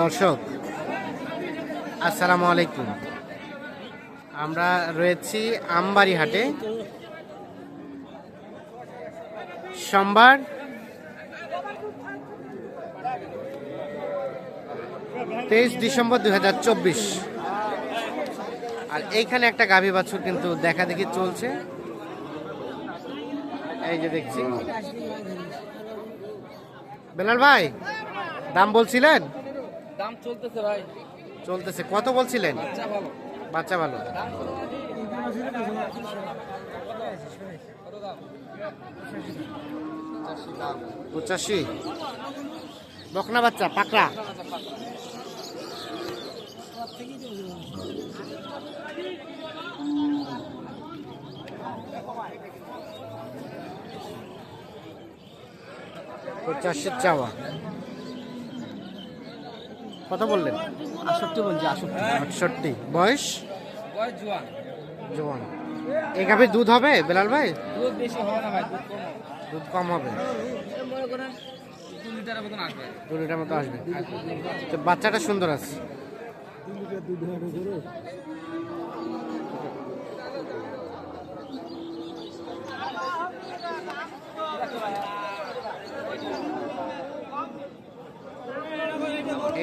দর্শক আসসালামু আলাইকুম আমরা রয়েছি আমবাড়ি হাটে সোমবার তেইশ ডিসেম্বর দু হাজার চব্বিশ। আর এইখানে একটা গাভী বাছুর কিন্তু দেখা দেখি চলছে। এই যে দেখছি। বেলাল ভাই, দাম বলছিলেন? দাম চলতেছে ভাই। চলতেছে। কত বলছিলেন? ভালো। বাচ্চা ভালো। পঁচাশি। বকনা বাচ্চা পাকড়া। পঁচাশির চাওয়া। কত বললেন? আষট্টি বলছি আটষট্টি। বয়স? জোয়ান। জোয়ান। এই গাভীর দুধ হবে বেলাল ভাই? দুধ বেশি হবে না ভাই দুধ কম হবে। দুধ কম হবে। এই করেন দু লিটারের মতন আসবে। দু লিটার মতো আসবে। তো বাচ্চাটা সুন্দর আছে।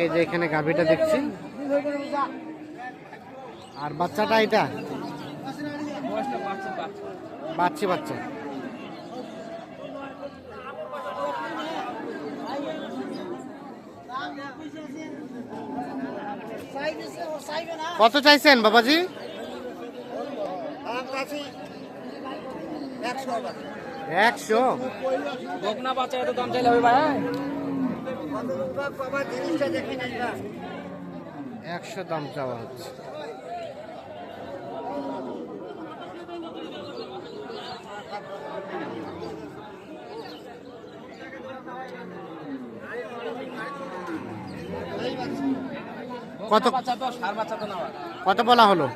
এই যে এখানে গাভীটা দেখছি। আর বাচ্চাটা এটা? বাচ্চি বাচ্চা। কত চাইছেন বাবাজি? একশো। বকনা বাচ্চা এত দাম চাইলে ভাই। একশো দাম চাওয়া হচ্ছে। কত বলা হলো?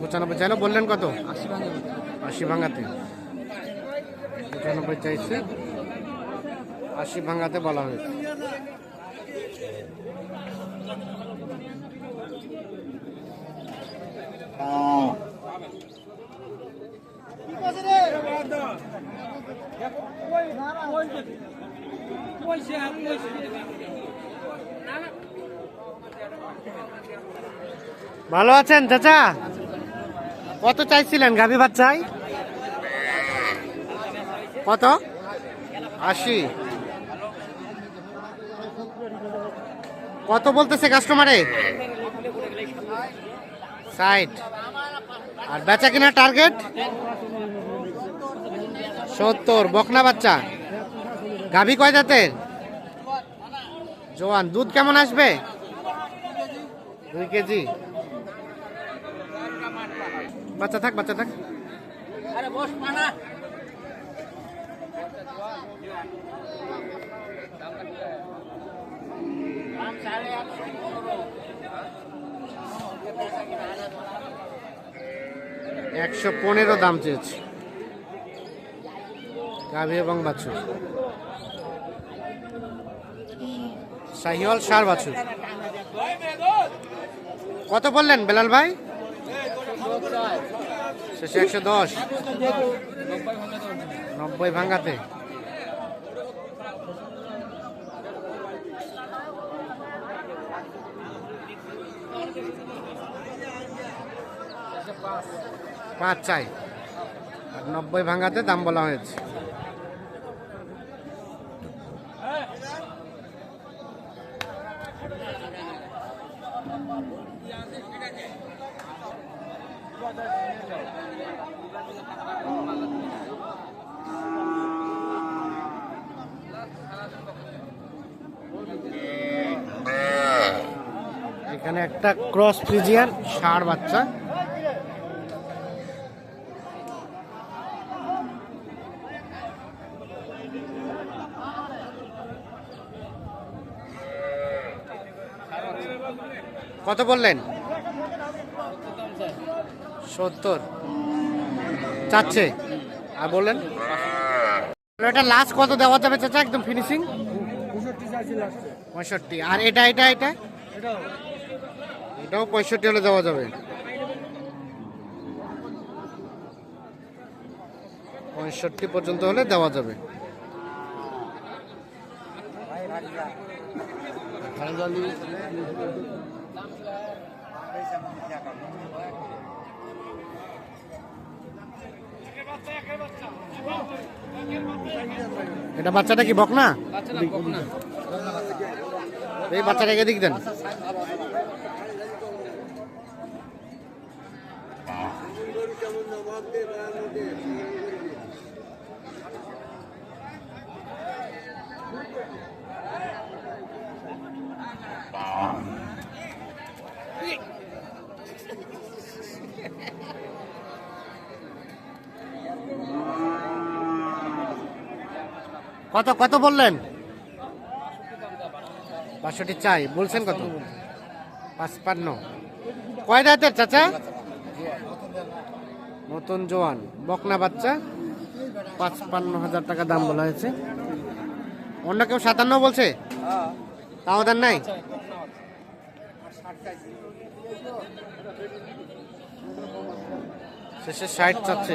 পঁচানব্বই চাইলো বললেন কত? আশি ভাঙাতে। পঁচানব্বই চাইছে। আশি ভাঙাতে বলা হয়েছে। ভালো আছেন চাচা? কত চাইছিলেন? গাভী বাচ্চাই কত? আশি। কত বলতেছে কাস্টমারে ষাট। আর বেচা কিনা টার্গেট সত্তর। বকনা বাচ্চা। গাভি কয় জাতের? জোয়ান। দুধ কেমন আসবে? দুই কেজি। বাচ্চা থাক বাচ্চা থাক। একশো পনেরো দাম চেয়েছে। গাভী এবং বাছুর। শাহিওয়াল সার বাছুর। কত বললেন বেলাল ভাই? শেষে একশো দশ। নব্বই ভাঙাতে। পাঁচ চাই। আর নব্বই ভাঙাতে দাম বলা হয়েছে। এখানে একটা ক্রস ফ্রিজিয়ান ষাঁড় বাচ্চা। কত বললেন? সত্তর। চাচ্ছে। আর বললেন? এটা লাস্ট কত দেওয়া যাবে চাচা? একদম ফিনিশিং পঁয়ষট্টি। আর এটা এটা এটা? এটাও পঁয়ষট্টি হলে দেওয়া যাবে। পঁয়ষট্টি পর্যন্ত হলে দেওয়া যাবে। এটা বাচ্চাটা কি বক না বাচ্চা না বক না এই বাচ্চাটাকে দিক দেন। কত কত বললেন? বাষট্টি চাই, বলছেন কত? পাঁচপান্ন। কয় দাঁতের চাচা? নতুন জোয়ান, বকনা বাচ্চা। পাঁচপান্ন হাজার টাকা দাম বলা হয়েছে। অন্য কেউ সাতান্ন বলছে? তাও দেন নাই? শেষে ষাট চাচ্ছে।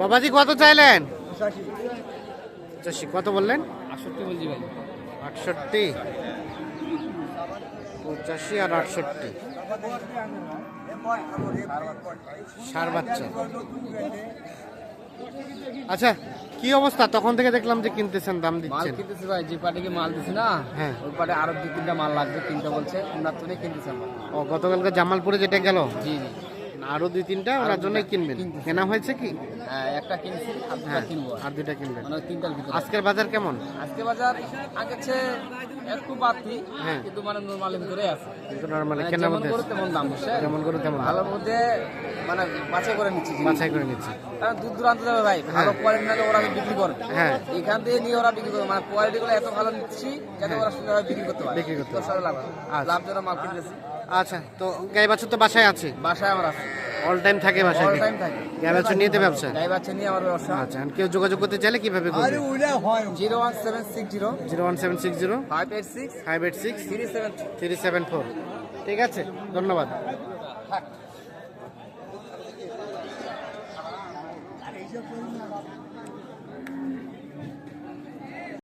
বাবাজি কত চাইলেন? পঁচাশি। কত বললেন? আটষট্টি বলছি ভাই। আটষট্টি। পঁচাশি আর আটষট্টি। সার বাচ্চা। আচ্ছা কি অবস্থা? তখন থেকে দেখলাম যে কিনতেছেন দাম দিচ্ছেন। কিনতেছি ভাই যে পাটিকে মাল দিছি না হ্যাঁ। ওই পাটে আরও দু তিনটা মাল লাগবে কিনতে বলছে ওনার জন্য কিনতেছি আমরা। ও গতকালকে জামালপুরে যেটা গেল? জি জি। আরও দুই তিনটা ওনার জন্যই কিনবেন। কেনা হয়েছে কি? হ্যাঁ, একটা কিনছি আর হ্যাঁ কিনবো আর। দুইটা কিনবেন। মানে তিনটার ভিতরে। আজকের বাজার কেমন? আজকে বাজার আগের চেয়ে একটু বাড়তি হ্যাঁ। কিন্তু মানে ভিতরে আছে। কিন্তু নর্মালি মানে কেনার মধ্যে করে তেমন দাম যেমন করে তেমন। ভালোর মধ্যে মানে বাছাই করে নিচ্ছি। বাছাই করে নিচ্ছি। কারণ দূর দূরান্ত যাবে ভাই ভালো কোয়ালিটি নালে ওরা বিক্রি করে হ্যাঁ। এখান থেকে নিয়ে ওরা বিক্রি করে মানে কোয়ালিটি গুলো এত ভালো নিচ্ছি যাতে ওরা সুন্দরভাবে বিক্রি করতে পারে। বিক্রি করতে সাথে লাভ আচ্ছা। লাভজনক মাল কিনতেছি। আচ্ছা তো গাই বাছুর তো বাসায় আছে? বাসায় আমার আছে। অল টাইম থাকে বাসায় অল টাইম থাকে। গাই বাছুর নিয়ে ব্যবসা? গাই বাচ্চা নিয়ে আমার ব্যবসা। আচ্ছা আর কেউ যোগাযোগ করতে চাইলে কীভাবে করবে? Zero one seven six zero. Zero one seven six zero. Five eight